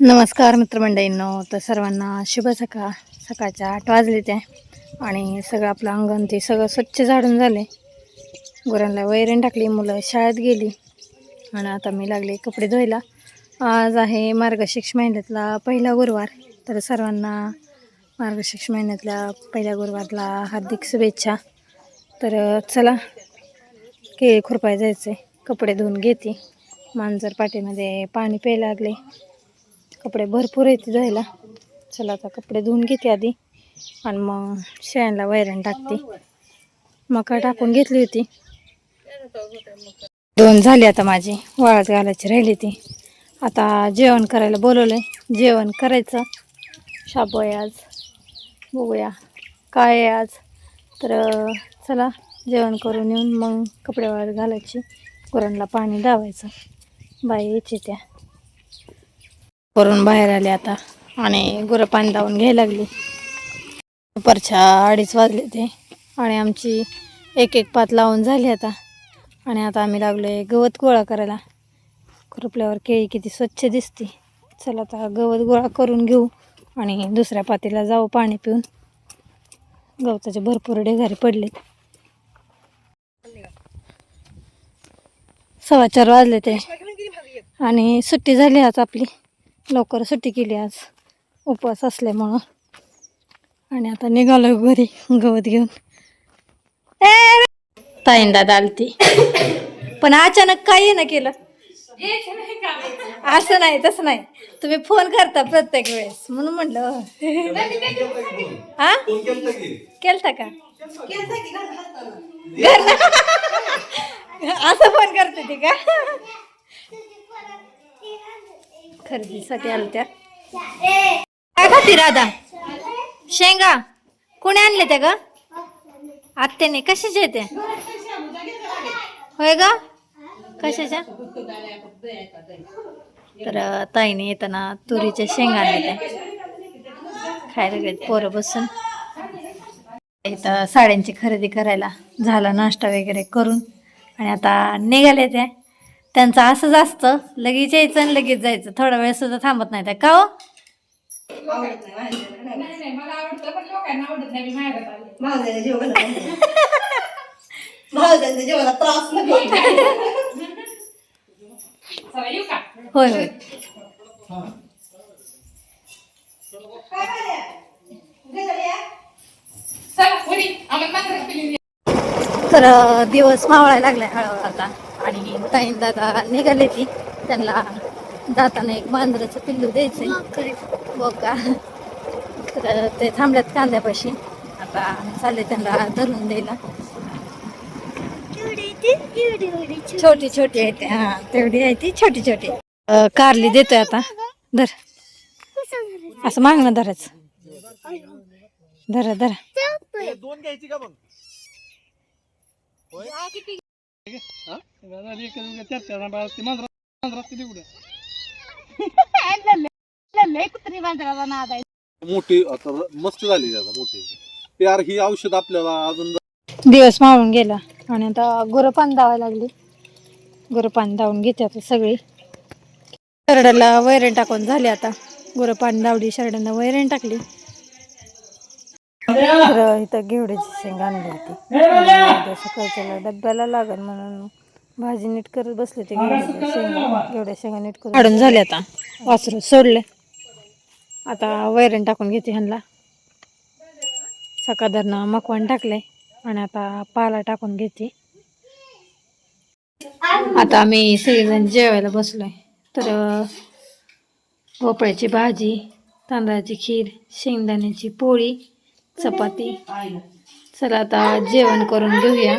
नमस्कार मित्रमंडळींनो तर सर्वांना शुभ सकाळ सकाळच्या आठ वाजले त्या आणि सगळं आपलं अंगण ते सगळं स्वच्छ झाडून झाले. गुरांना वैरण टाकली मुलं शाळेत गेली. आणि आता मी लागले कपडे धुवायला. आज आहे मार्गशीर्ष महिन्यातला पहिला गुरुवार. तर सर्वांना मार्गशीर्ष महिन्यातल्या पहिल्या गुरुवारला हार्दिक शुभेच्छा. तर चला केळी खुरपाय जायचे कपडे धुवून घेते. मांजर पाठीमध्ये पाणी प्यायला लागले. कपडे भरपूर येते धुवायला चला आता कपडे धुवून घेते आधी. आणि मग शेळ्यांना वैरण टाकते. मका टाकून घेतली होती. दोन झाली आता माझी. वाळत घालायची राहिली ती. आता जेवण करायला बोलवलंय. जेवण करायचं. शाबू आहे आज. बघूया. काय आहे आज? तर चला जेवण करून येऊन मग कपडे वाळत घालायची. गुरांना पाणी लावायचं बाई यायची त्या. करून बाहेर आले आता. आणि गुरं पाणी लावून घ्यायला लागली. दुपारच्या अडीच वाजले ते. आणि आमची एक एक पात लावून झाली आता. आणि आता आम्ही लागलोय गवत गोळा करायला. खुरपल्यावर केळी किती स्वच्छ दिसते. चला आता गवत गोळा करून घेऊ. आणि दुसऱ्या पातीला जाऊ पाणी पिऊन. गवताचे भरपूर ढेगारे पडलेत. सव्वा चार वाजले ते. आणि सुट्टी झाली आज आपली. लवकर सुट्टी केली आज. उपवास असल्यामुळं. आणि आता निघालो घरी गवत घेऊन. दादा आलती. पण अचानक काही ना केलं. असं नाही तसं नाही. तुम्ही फोन करता प्रत्येक वेळेस. म्हणून म्हणलं. हा केलता का? असं फोन करते ती का? खरेदीसाठी आलत्या. त्या काय खाती राधा? शेंगा? कोणी आणले त्या ग? आत्याने. कशाच्या येते होय ग? कशाच्या? तर ताईने येताना तुरीच्या शेंगा आणल्या त्या. खायला गेले पोरं बसून. इथं साड्यांची खरेदी करायला झाला नाश्ता वगैरे करून. आणि आता निघाले ते त्यांचं असंच असतं. लगेच यायचं आणि लगेच जायचं. थोडा वेळ सुद्धा थांबत नाही त्या. का हो? जेवणाला जेवणाला त्रास नको होय होय. तर दिवस मावळायला लागलाय हळूहळू आता. आणि ताईन दादा निघाले ती. त्यांना जाताना एक मांजराचं पिल्लू द्यायचंय. हो का तर ते थांबल्यात कांद्यापाशी. आता चालले त्यांना धरून द्यायला. छोटी छोटी आहे ते. हा तेवढी आहे ती छोटी छोटी. कारली देतोय आता. धर. असं मागणं धरायचं. धरा धरा. दोन घ्यायची का मग मोठी आता मस्त झाली आता मोठी. यार ही औषध आपल्याला अजून दिवस मावून गेला आणि आता गुरं पाणी दावायला लागली. गुरं पाणी दावून घेते आता सगळी. शरडाला वैरण टाकून झाली आता. गुरं पाणी दावली शरडांना वैरण टाकली. तर इथं घेवड्याची शेंग आणली होती. सकाळच्याला डब्याला लागल म्हणून भाजी नीट करत बसले ते घेवड्याच्या शेंगा. घेवड्या शेंगा नीट करून काढून झाले आता. वासरू सोडले. आता वैरण टाकून घेते ह्यांना सकाळधरनं मकवान टाकले आणि आता पाला टाकून घेते. आता आम्ही सगळेजण जेवायला बसलोय. तर भोपळ्याची भाजी तांदळाची खीर शेंगदाण्याची पोळी चपाती. चला आता जेवण करून घेऊया.